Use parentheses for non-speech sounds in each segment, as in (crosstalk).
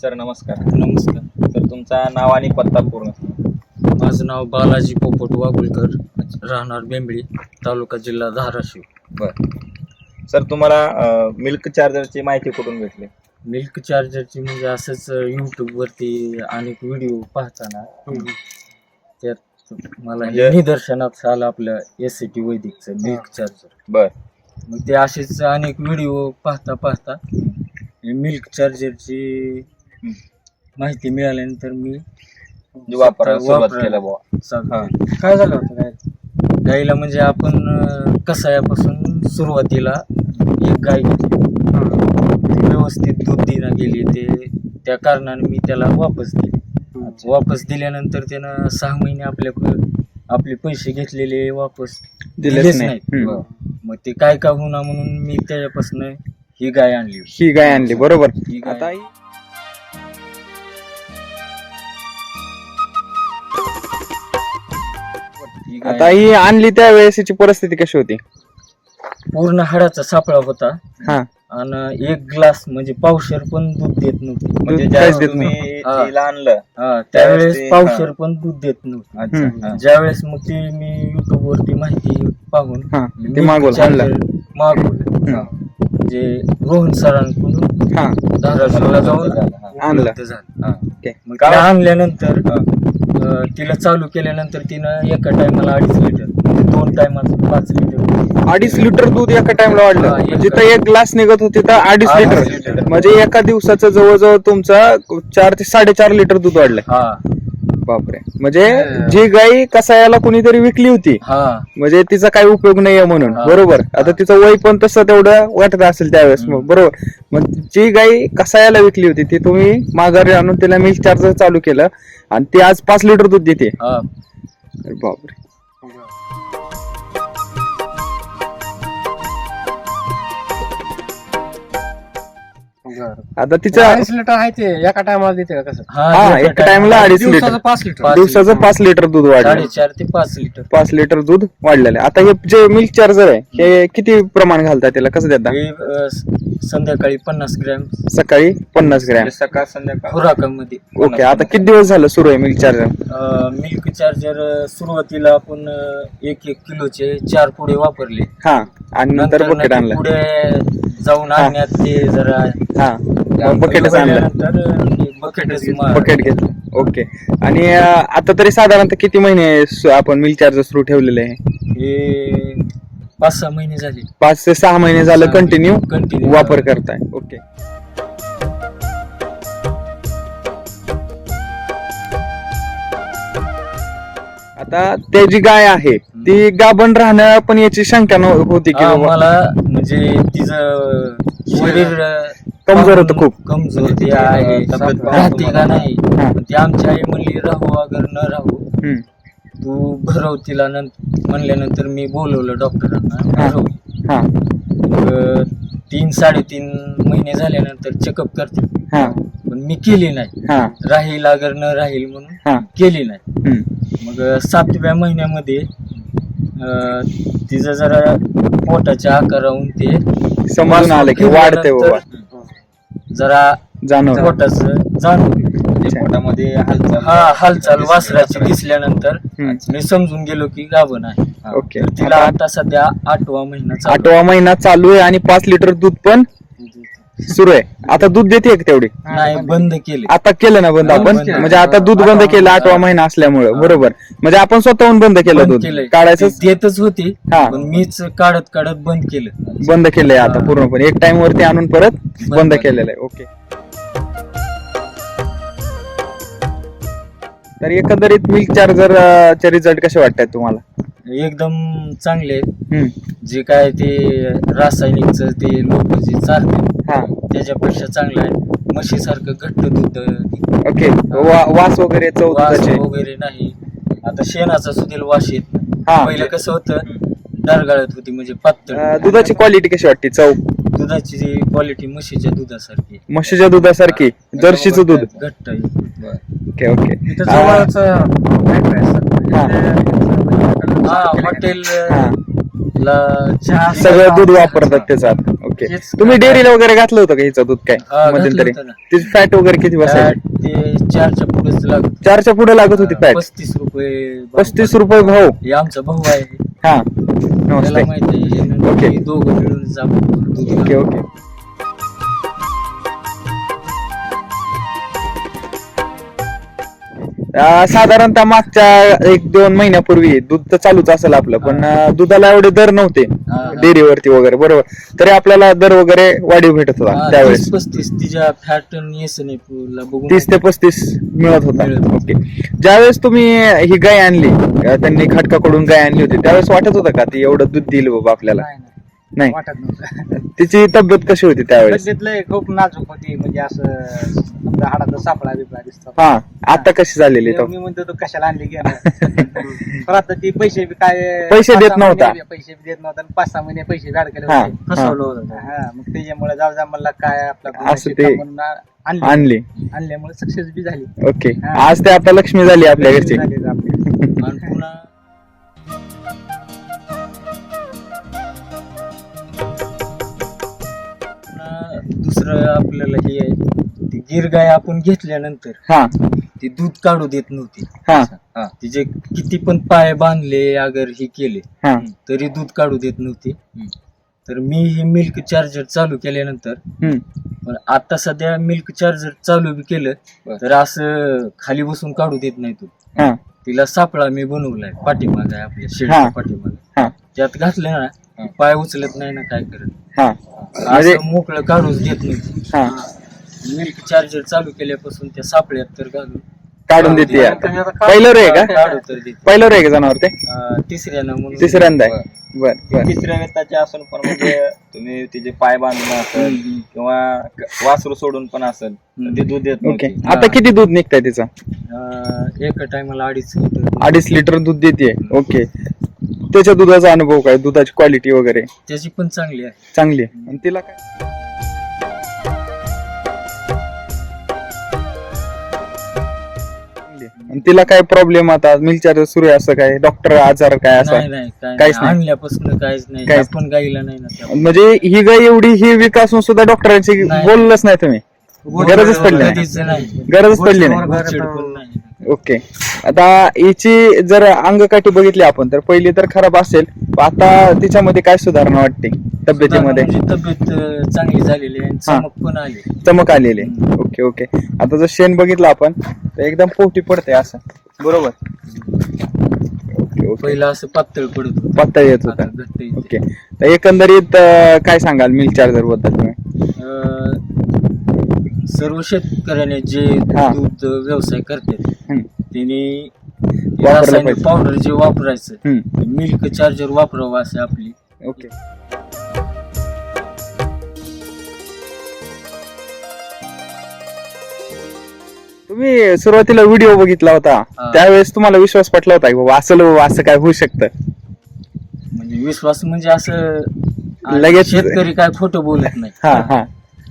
Sir नमस्कार. नमस्कार sir तुमचा नाव आणि पत्ता पूर्ण. माझं नाव बालाजी पोपट वागुलकर राहणार बेंबळी तालुका जिल्हा धाराशिव. बर. सर तुम्हाला मिल्क चार्जरची माहिती कुठून भेटली? मिल्क चार्जरची म्हणजे असंच यूट्यूबवरती अनेक व्हिडिओ पाहताना. त्यात मला हे म्हणजे- निदर्शनात आलं आपलं एस सी टी वैदिकचं मिल्क चार्जर बर. मग ते असेच अनेक व्हिडिओ पाहता पाहता मिल्क चार्जरची. माहिती मिळाल्यानंतर मी म्हणजे वापरायला सुरुवात वापरायला केलं बुवा. चालू हा. केलं. काय झालं होतं काय? गाईला म्हणजे आपण अं, कसायापासून सुरुवातीला एक गाय घेतली. ती व्यवस्थित दूध देणं गेली ते त्या कारणाने मी त्याला वापस दिली. वापस दिल्यानंतर त्यानं सहा महिने आपल्याकडे आपले पैसे घेतलेले वापस दिलेच दिलेच नाही. नाहीत. हम्म. मग ते काय का होणार म्हणून मी त्याच्यापासून ही गाय आणली ही गाय आणली बरोबर. ही गाय आता ही गाय आता ही आणली त्यावेळेस याची परिस्थिती कशी होती पूर्ण हाडाचा सापळा होता हा आणि एक ग्लास म्हणजे पावशर पण दूध देत नव्हती म्हणजे दूध ज्यावेळेस काहीच देत तुम्ही हा. तिला आणलं हा, त्यावेळेस त्यावेळेस ते- पावशर पण दूध देत नव्हती अच्छा हम्म. हा. ज्यावेळेस मग ती मी युट्यूब वरती माहिती पाहून हा ते मागवलं आणलं. म्हणजे रोहन सरांकडून हा धाराशिवला जाऊन झालं, हा. आणलं. उपलब्ध झालं हा. ओके मग आणल्यानंतर हा. तिला चालू केल्यानंतर तिनं एका टायमाला अडीच लिटर म्हणजे दोन टायमाला पाच लिटर अडीच लिटर दूध एका टाइमला वाढलं. हा, एका- जिथं एक ग्लास निघत होती तर अडीच अडीच लिटर लिटर. म्हणजे एका दिवसाचं जवळजवळ तुमचा चार ते साडेचार लिटर दूध वाढलंय हा. बापरे. म्हणजे जी गाय कसायाला कुणीतरी विकली होती हा. म्हणजे तिचा काही उपयोग नाहीये म्हणून. हा. बरोबर. आता तिचं वय पण तसं तेवढं वाटत असेल त्यावेळेस. मग बरोबर. मग जी गाय कसायाला विकली होती ती तुम्ही माघारी आणून तिला मिल्क चार्जर चालू केलं आणि ती आज पाच लिटर दूध देते. हा. अरे बापरे. आता तिचं अडीच लिटर आहे ते एका टायमाला देते का कसं? हा एका टाइमला अडीच लिटर. दिवसाचं पाच लिटर. दिवसाचं लिटर. पाच लिटर दूध वाढलं. साडेचार ते पाच लिटर. पाच लिटर दूध वाढलेलं आहे. आता हे जे मिल्क चार्जर आहे हे किती प्रमाण घालतात त्याला? कसं देता? हे अं, स- संध्याकाळी पन्नास ग्रॅम. सकाळी पन्नास ग्रॅम. म्हणजे सकाळ संध्याकाळ. खुराकामध्ये ओके आता किती दिवस झालं सुरू आहे मिल्क चार्जर? मिल्क चार्जर सुरुवातीला आपण अं, एक एक किलोचे चार पुढे वापरले. हा आणि नंतर बकेट आणलं. पुढे जाऊन आणण्यात ते जरा हा. बकेटच आणलं. बकेटच बकेट घेतलं. ओके आणि अं, आता तरी साधारणतः किती महिने सु- आपण मिल्क चार्जर सुरू ठेवलेले आहे? हे पाच सहा महिने झाले. पाच ते सहा महिने झालं सहा कंटिन्यू कंटिन्यू वापर करताय. ओके आता ते जी गाय आहे. ती गाभण राहणं पण याची शंका नव्ह- होती की हा, बाबा. मला म्हणजे तिचं शरीर अं, कमजोर होतं खूप. कमजोर ते आहे तब्येत राहते का नाही हा. पण ती आमची आई म्हणली राहू अगर न राहू. हम्म. तू भरव तिला नंतर म्हणल्यानंतर मी बोलवलं डॉक्टरांना हा. हा. मग तीन साडेतीन महिने झाल्यानंतर चेकअप करते. हा. पण मी केली नाही. हा. राहील अगर न राहील म्हणून हा. केली नाही. हम्म. मग सातव्या महिन्यामध्ये तिचं जरा पोटाच्या आकाराहून ते समजून आलं की वाढते बाबा जरा जाणवलं पोटाच जाणवलं म्हणजे पोटामध्ये हालचाल हा हालचाल वासराची दिसल्यानंतर. मी समजून गेलो की गाभण आहे हा. ओके तिला आता सध्या आठवा महिना. आठवा महिना चालू आहे आणि पाच लिटर दूध पण सुरू आहे. आता दूध देते का तेवढी? नाही बंद केले. आता केलं ना बंद आपण. म्हणजे आता दूध बंद केलं आठवा महिना असल्यामुळे. बरोबर. म्हणजे आपण स्वतःहून बंद केलं दूध. काढायचं? देतच होती हा. पण मीच काढत काढत बंद केलं. बंद केलंय आता. पूर्णपणे. एक टाइम वरती आणून परत बंद बंद केलं. केलेलं आहे. ओके तर एकंदरीत मिल्क चार्जर चे रिझल्ट कसे वाटतात तुम्हाला? एकदम चांगले. हम्म. जे काय ते रासायनिकच ते लोक जे चालते हा. त्याच्यापेक्षा चांगलं आहे. म्हशीसारखं घट्ट दूध ओके. वा- वास वगैरे चव वास दुधाचे. वगैरे नाही. आता शेणाचा सुद्धा वास येत नाही. हा. पहिलं कसं होतं डरगाळत होती म्हणजे पातळ. दुधाची क्वालिटी कशी वाटते चव? दुधाची क्वालिटी म्हशीच्या दुधासारखी. म्हशीच्या दुधासारखी जर्शीचं दूध. घट्ट आहे. ओके ओके इथं जवळच. हा. ते- हॉटेल. ला चहा सगळं दूध वापरतात त्याच्यात ओके तुम्ही डेअरीला वगैरे घातलं होतं का हिचं दूध काय? हा, घातलं मध्यंतरी? होतं ना. तिची फॅट वगैरे किती बसायची? फॅट ते चारच्या पुढेच लागत. चारच्या पुढे लागत होती फॅट पस्तीस रुपये भाव पस्तीस. रुपये भाव. हे आमचा भाऊ आहे. हा त्याला नमस्ते माहिती आहे ओके. हे दोघं मिळून जाऊ. दूध ओके ओके अं, साधारणतः मागच्या एक दोन महिन्यापूर्वी दूध तर चालूच असेल आपलं पण अं, दुधाला एवढे दर नव्हते. डेअरीवरती वगैरे बरोबर तरी आपल्याला दर वगैरे वाढीव भेटत होता हा, त्यावेळेस तीस पस्तीस तिच्या फॅट येसन बघून तीस ते पस्तीस मिळत होता मिळत होता. ओके ज्यावेळेस तुम्ही ही गाय आणली अं, त्यांनी खटकाकडून गाय आणली होती त्यावेळेस वाटत होतं का ती एवढं दूध देईल बाबा आपल्याला नाही, नाही. नाही. वाटत नव्हतं. तिची तब्येत कशी होती त्यावेळेस? तब्येतलं खूप नाजूक होती म्हणजे असं समजा हाडाचा सापळा बिपळा दिसतो. हा आता कशी झालेली तो? मी म्हणतो तो कशाला आणली गेला? आता ती पैसे बी काय पैसे देत नव्हता. महिने पैसे बी देत नव्हता आणि पाच सहा महिने पैसे अडकले हा, होते. फसवलं होतं हा मग त्याच्यामुळे जाऊ जा मला काय आपला असं ते म्हणून आणली. आणली. आणल्यामुळे सक्सेस बी झाली. ओके. हा. आज ते आता लक्ष्मी झाली आपल्या घरची. झाली आपली. आणि पुन्हा दुसरं आपल्याला हे ती गिर गाय आपण घेतल्यानंतर हा. ती दूध काढू देत नव्हती. हा. हा, तिचे किती पण पाय बांधले अगर हे केले हा. तरी दूध काढू देत नव्हती. तर मी हे मिल्क चार्जर चालू केल्यानंतर हम्म. पण आता सध्या मिल्क चार्जर चालू बी केलं तर असं खाली बसून काढू देत नाही तू. हा. तिला सापळा मी बनवलाय पाठीमाग आहे आपल्या हा. शेडच्या पाठीमाग. हा. त्यात घातलं ना पाय उचलत नाही ना काय करत. हा. म्हणजे असं मोकळं काढूच देत नाही. हा. मिल्क चार्जर चालू केल्यापासून त्या सापळ्यात तर घालून. काढून देते या. पहिलं रे का? काढू तर देते. पहिलं रे का जनावर ते? अं, तिसऱ्यानं म्हणून. तिसऱ्यांदा आहे. बर. बर तिसऱ्या वेताचे असून पण म्हणजे तुम्ही तिचे पाय बांधून असेल हम्म. किंवा क- वासरू सोडून पण असेल तर ते दूध देत ओके. नव्हती. आता किती दूध निघतंय तिचं? अं, एका टायमाला अडीच लिटर अडीच लिटर दूध देते. ओके. त्याच्या दुधाचा अनुभव काय दुधाची क्वालिटी वगैरे त्याची पण चांगली आहे चांगली आहे आणि तिला काय चांगली आहे. आणि तिला काय प्रॉब्लेम आता मिलचार सुरू आहे असं काय डॉक्टर आजार काय असं नाही नाही काय काहीच नाही. नाही. आणल्यापासून काहीच नाही काहीच आपण गाईला नाही ना. म्हणजे ही गाय एवढी ही विकासून सुद्धा डॉक्टरांची नाही. बोललंच नाही तुम्ही गरजच पडली नाही कधीच नाही गरजच पडली नाही ओके. आता हिची जर अंगकाठी बघितली आपण तर पहिली तर खराब असेल पण आता तिच्यामध्ये काय सुधारणा वाटते? तब्येतीमध्ये? म्हणजे तब्येत अं, चांगली झालेली आहे आणि हा. चमक पण आली. चमक आलेली आहे. Okay okay. आता जर शेण बघितलं आपण तर एकदम पोटी पडते असं. बरोबर? Okay okay. पहिलं असं पातळ पडत होतं. पत्ता येत होता. आता घट्ट येते. ओके. तर एकंदरीत अं, काय सांगाल मिल्क चार्जरबद्दल तुम्ही? अं, सर्व शेतकऱ्याने जे हा. दूध व्यवसाय करतात त्यांनी रासायनिक. पावडर जे वापरायचं मिल्क चार्जर वापरावं असं आपली. ओके. तुम्ही सुरुवातीला व्हिडिओ बघितला होता. त्यावेळेस तुम्हाला विश्वास पटला होता की बाबा असं बाबा असं काय होऊ शकतं? म्हणजे विश्वास म्हणजे असं लगेच- शेतकरी काय खोटं बोलत नाही. हा हा.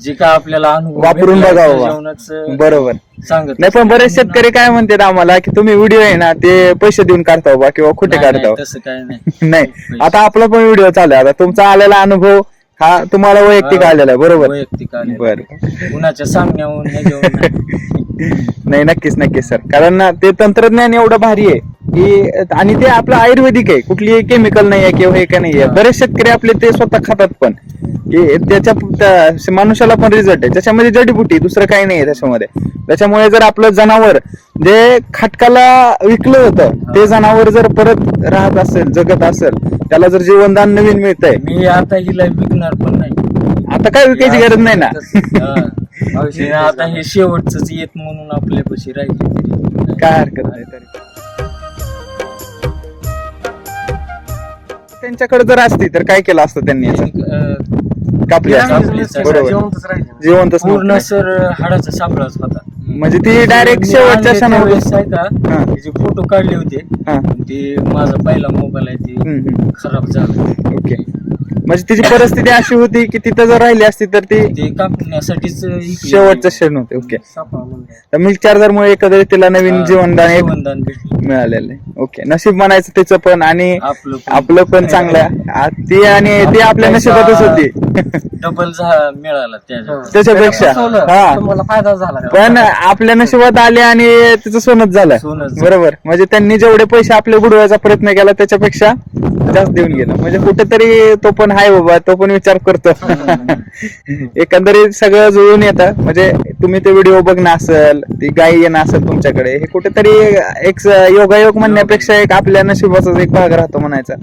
जे काय आपल्याला अनुभव वापरून बघावं. बरोबर. सांगत नाही पण बरेच शेतकरी काय म्हणतात आम्हाला की तुम्ही व्हिडिओ आहे ना ते पैसे देऊन काढता बा किंवा नाही, काढता. नाही, तसं काय नाही. (laughs) नाही. आता आपला पण व्हिडिओ चालू आहे. आता तुमचा आलेला अनुभव हा तुम्हाला वैयक्तिक हा, आलेला आहे बरोबर? वैयक्तिक आलेला. बर. कुणाच्या (laughs) नाही. नाही. नक्कीच नक्कीच सर कारण ना ते तंत्रज्ञान एवढं भारी आहे की आणि ते आपलं आयुर्वेदिक आहे. कुठली केमिकल नाही आहे किंवा हे का नाही आहे. बरेच शेतकरी आपले ते स्वतः खातात पण. की त्याच्या त्या मनुष्याला पण रिझल्ट आहे. त्याच्यामध्ये जडीबुटी दुसरं काही नाही आहे त्याच्यामध्ये. त्याच्यामुळे जर आपलं जनावर जे खाटकाला विकलं होतं ते जनावर जर परत राहत असेल जगत असेल त्याला जर जीवनदान नवीन मिळतंय. मी आता हिला विकणार पण नाही. आता काय विकायची गरज नाही ना? आता हे शेवटच येत म्हणून आपल्यापाशी राहिली तरी. काय हरकत नाही तरी. त्यांच्याकडे जर असती तर काय केलं असतं त्यांनी कापली. बरोबर जिवंतच पूर्ण नव्हतं. सर हाडाचा सापळाच होता म्हणजे ती डायरेक्ट मी शेवटच्या आणले क्षणावर त्यावेळेस आहे का हा. त्याचे फोटो काढले होते हा. ते माझा पहिला मोबाईल आहे ते हम्म, हम्म. खराब झाला ओके म्हणजे तिची परिस्थिती अशी होती की तिथं जर राहिली असती तर ती ते कापण्यासाठीच इकली. शेवटचं क्षण होते ओके सापळा. तर मिल्क चार्जर मुळे एकंदरीत तिला नवीन हा, जीवनदान एक जीवनदान भेटलं मिळालेलं आहे ओके नशीब म्हणायचं त्याचं पण आणि आपलं पण. आपलं पण चांगलं आ, ती आणि ते आपल्या नशिबातच होती डबल मिळाला त्याच्या त्याच्यापेक्षा. हा. तुम्हाला फायदा झाला. पण आपल्या नशिबात आले आणि तिचं सोनच झालं. सोनच. बरोबर. म्हणजे त्यांनी जेवढे पैसे आपले बुडवायचा प्रयत्न केला त्याच्यापेक्षा जास्त देऊन गेला. म्हणजे कुठेतरी तो पण हाय बाबा तो पण विचार करतो. (laughs) एकंदरीत सगळं जुळून येतं. म्हणजे तुम्ही ते व्हिडिओ बघणं असेल ती गाय येणं असेल तुमच्याकडे हे कुठेतरी एक स- योगायोग म्हणण्यापेक्षा एक आपल्या नशिबाचाच एक भाग राहतो म्हणायचा.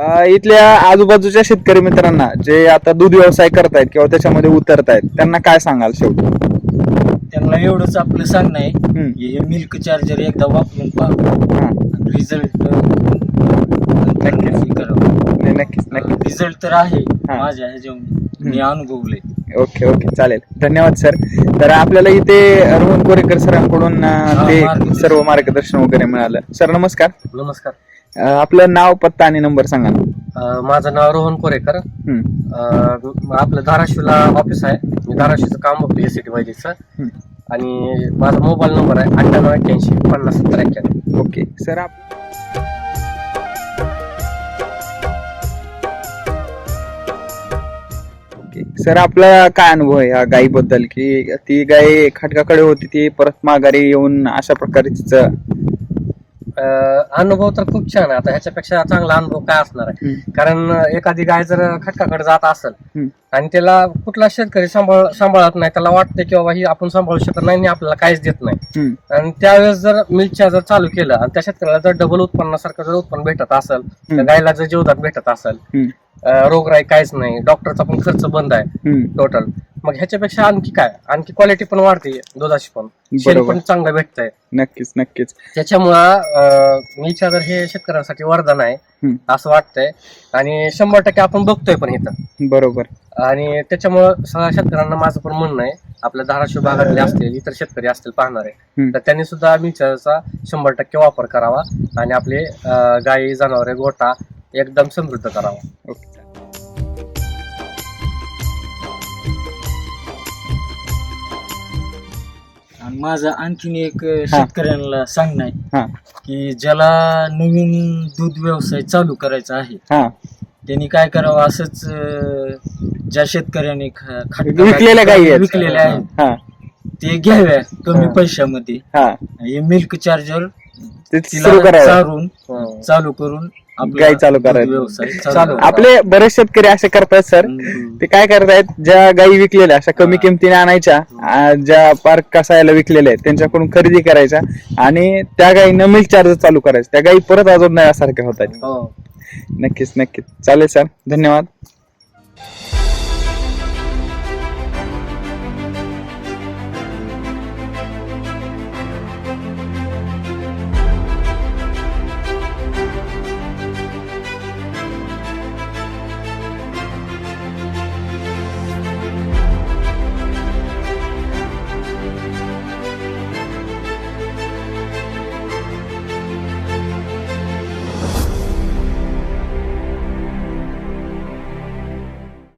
अं, इथल्या आजूबाजूच्या शेतकरी मित्रांना जे आता दूध व्यवसाय करतायत किंवा त्याच्यामध्ये उतरतायत त्यांना काय सांगाल शेवटी? त्यांना एवढंच आपलं सांगणं आहे हम्म. हे मिल्क चार्जर एकदा वापरून पहा. हा. रिझल्ट नक्कीच. नाही, नक्कीच नक्कीच. रिझल्ट तर आहे हा. माझ्या ह्याच्यावर मी अनुभवलंय. Okay okay. चालेल. धन्यवाद सर. तर आपल्याला इथे रोहन कोरेकर सरांकडून अं, ते मार्गदर्शन. सर्व मार्गदर्शन वगैरे मिळालं. सर नमस्कार. नमस्कार. अं, आपलं नाव पत्ता आणि नंबर सांगा ना. अं, माझं नाव रोहन कोरेकर. हम्म, अं, आपलं धाराशिवला ऑफिस आहे. मी धाराशिवचं काम बघतो एस सी टी. आणि माझा मोबाईल नंबर आहे अठ्ठ्याण्णव एक्क्याऐंशी पन्नास सत्तर एक्क्याण्णव ओके सर आप ओके सर आपला काय अनुभव आहे या गायीबद्दल की ती गाय खटकाकडे होती ती परत माघारी येऊन अशा प्रकारे तिचं अनुभव तर खूप छान आहे. आता ह्याच्यापेक्षा चांगला अनुभव काय असणार आहे? कारण एखादी गाय जर खटकाकडे जात असेल. आणि त्याला कुठला शेतकरी सांभाळ सांभाळत नाही त्याला वाटतं की बाबा ही आपण सांभाळू शकत नाही आणि आपल्याला काहीच देत नाही. आणि त्यावेळेस जर मिल्कच्या जर चालू केलं आणि त्या शेतकऱ्याला जर डबल उत्पन्नासारखं जर उत्पन्न भेटत असेल. गायला जर जीवदान भेटत असेल रोगराई काहीच नाही डॉक्टरचा पण खर्च बंद आहे. टोटल मग ह्याच्यापेक्षा आणखी काय? आणखी क्वालिटी पण वाढते दुधाची पण. शेण बरोबर. पण चांगलं भेटतंय. नक्कीच नक्कीच. त्याच्यामुळं मिल्कच्या जर हे शेतकऱ्यांसाठी वरदान आहे हम्म. असं वाटतंय. आणि शंभर टक्के आपण बघतोय पण इथं. बरोबर. आणि त्याच्यामुळं सगळ्या शेतकऱ्यांना माझं पण म्हणणं आहे आपल्या धाराशिव भागातले असतील इतर शेतकरी असतील पाहणारे हम्म. तर त्यांनी सुद्धा मिरच्याचा शंभर टक्के वापर करावा आणि आपले अं, गाई जनावरे गोटा एकदम समृद्ध करावा. ओके. माझं आणखीन एक शेतकऱ्यांना सांगणं आहे हा. की ज्याला नवीन दूध व्यवसाय चालू करायचा आहे हा. त्यांनी काय करावं असंच अं, ज्या शेतकऱ्याने ख- खटका विकलेल्या गायी आहेत. विकलेल्या आहेत हा. ते घ्याव्या कमी हा. पैशामध्ये. हा. हे मिल्क चार्जर ते तिला करावं. चारून चालू करून गाई चालू करायचं. आपले बरेच शेतकरी असे करतात सर. ते काय करतायत ज्या गायी विकलेल्या अशा कमी. किमतीने आणायच्या ज्या पार्क कसायला विकलेल्या आहेत त्यांच्याकडून खरेदी करायच्या आणि त्या गायीनं मिल्क चार्ज चालू करायचं. त्या गायी परत अजून नव्यासारख्या होतात हो. नक्कीच नक्कीच. चालेल सर. धन्यवाद.